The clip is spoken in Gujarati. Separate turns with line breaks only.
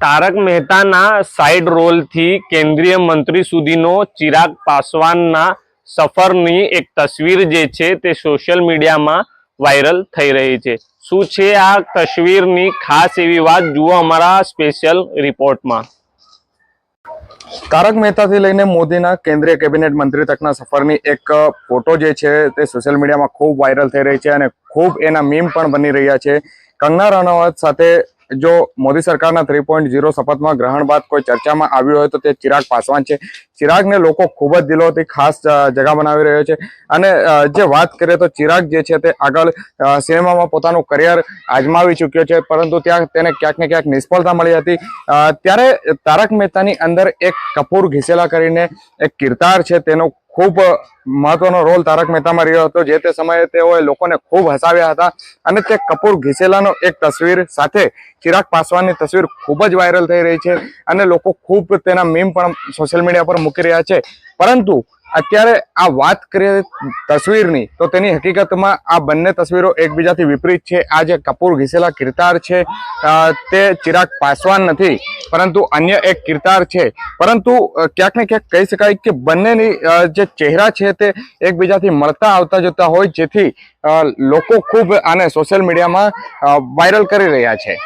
તારક મહેતાના સાઇડ રોલથી કેન્દ્રીય મંત્રી સુધીનો ચિરાગ પાસવાનના સફરની એક તસવીર જે છે તે સોશિયલ મીડિયામાં વાયરલ થઈ રહી છે. શું છે આ તસવીરની ખાસ એવી વાત? જુઓ અમારા સ્પેશિયલ રિપોર્ટમાં
તારક મહેતાથી લઈને મોદીના કેન્દ્રીય કેબિનેટ મંત્રી તકના સફરની એક ફોટો જે છે તે સોશિયલ મીડિયામાં ખૂબ વાયરલ થઈ રહી છે અને ખૂબ એના મીમ પણ બની રહ્યા છે. કંગના રણાવત સાથે જો મોદી સરકારના થ્રી પોઈન્ટ ઝીરો શપથમાં ગ્રહણ બાદ કોઈ ચર્ચામાં આવ્યું હોય તો તે ચિરાગ પાસવાન છે. ચિરાગને લોકો ખૂબ જ દિલોથી ખાસ જગા બનાવી રહ્યો છે. અને જે વાત કરીએ તો ચિરાગ જે છે તે આગળ સિનેમામાં પોતાનું કરિયર આજમાવી ચૂક્યો છે, પરંતુ ત્યાં તેને ક્યાંક ને ક્યાંક નિષ્ફળતા મળી હતી. ત્યારે તારક મહેતાની અંદર એક કપૂર ઘીસેલા કરીને એક કિરદાર છે, તેનો ખૂબ મહત્વનો રોલ તારક મહેતામાં રહ્યો હતો. જે તે સમયે તેઓએ લોકોને ખૂબ હસાવ્યા હતા. અને તે કપૂર ઘીસેલાનો એક તસવીર સાથે ચિરાગ પાસવાનની તસવીર ખૂબ જ વાયરલ થઈ રહી છે. અને લોકો ખૂબ તેના મીમ પણ સોશિયલ મીડિયા પર મૂકી રહ્યા છે. પરંતુ અત્યારે આ વાત કરીએ તસવીરની, તો તેની હકીકતમાં આ બંને તસવીરો એકબીજાથી વિપરીત છે. આ જે કપૂર ઘીસેલા કિરતાર છે તે ચિરાગ પાસવાન નથી, પરંતુ અન્ય એક કિરતાર છે. પરંતુ ક્યાંક ને ક્યાંક કહી શકાય કે બંનેની જે ચહેરા છે તે એકબીજાથી મળતા આવતા જતા હોય, જેથી લોકો ખૂબ આને સોશિયલ મીડિયામાં વાયરલ કરી રહ્યા છે.